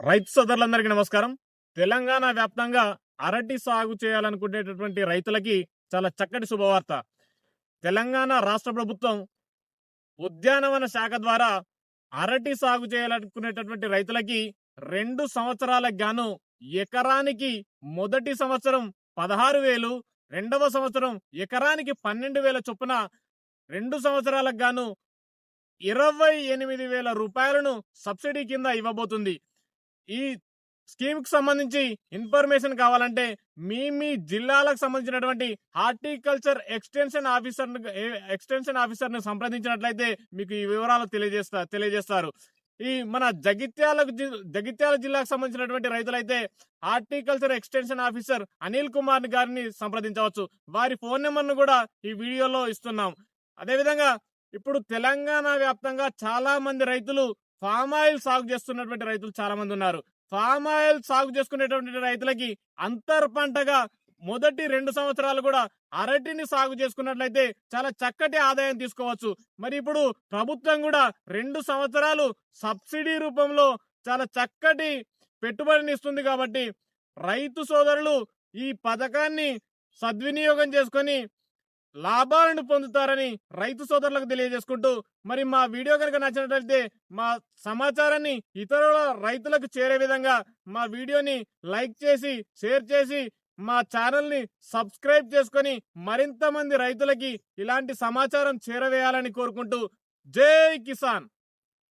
రైతు సోదరులందరికీ నమస్కారం. తెలంగాణ వ్యాప్తంగా అరటి సాగు చేయాలనుకునేటటువంటి రైతులకి చాలా చక్కటి శుభవార్త. తెలంగాణ రాష్ట్ర ప్రభుత్వం ఉద్యానవన శాఖ ద్వారా అరటి సాగు చేయాలనుకునేటటువంటి రైతులకి రెండు సంవత్సరాలకు గాను ఎకరానికి మొదటి సంవత్సరం పదహారు వేలు రెండవ సంవత్సరం ఎకరానికి పన్నెండు వేల చొప్పున రెండు సంవత్సరాలకు గాను ఇరవై ఎనిమిది వేల రూపాయలను సబ్సిడీ కింద ఇవ్వబోతుంది. ఈ స్కీమ్కి సంబంధించి ఇన్ఫర్మేషన్ కావాలంటే మీ మీ జిల్లాలకు సంబంధించినటువంటి హార్టికల్చర్ ఎక్స్టెన్షన్ ఆఫీసర్ ఎక్స్టెన్షన్ ఆఫీసర్ను సంప్రదించినట్లయితే మీకు ఈ వివరాలు తెలియజేస్తా తెలియజేస్తారు. ఈ మన జగిత్యాలకు జగిత్యాల జిల్లాకు సంబంధించినటువంటి రైతులైతే horticulture extension officer Anil Kumar గారిని సంప్రదించవచ్చు. వారి ఫోన్ నెంబర్ను కూడా ఈ వీడియోలో ఇస్తున్నాం. అదేవిధంగా ఇప్పుడు తెలంగాణ వ్యాప్తంగా చాలా మంది రైతులు ఫామ్ ఆయిల్ సాగు చేస్తున్నటువంటి రైతులు చాలా మంది ఉన్నారు. ఫామ్ ఆయిల్ సాగు చేసుకునేటువంటి రైతులకి అంతర్ పంటగా మొదటి రెండు సంవత్సరాలు కూడా అరటిని సాగు చేసుకున్నట్లయితే చాలా చక్కటి ఆదాయం తీసుకోవచ్చు. మరి ఇప్పుడు ప్రభుత్వం కూడా రెండు సంవత్సరాలు సబ్సిడీ రూపంలో చాలా చక్కటి పెట్టుబడిని ఇస్తుంది కాబట్టి రైతు సోదరులు ఈ పథకాన్ని సద్వినియోగం చేసుకొని లాభాలను పొందుతారని రైతు సోదరులకు తెలియజేసుకుంటూ మరి మా వీడియో కనుక నచ్చినట్లయితే మా సమాచారాన్ని ఇతరుల రైతులకు చేరే విధంగా మా వీడియోని లైక్ చేసి షేర్ చేసి మా ఛానల్ని సబ్స్క్రైబ్ చేసుకొని మరింత మంది రైతులకి ఇలాంటి సమాచారం చేరవేయాలని కోరుకుంటూ జై కిసాన్!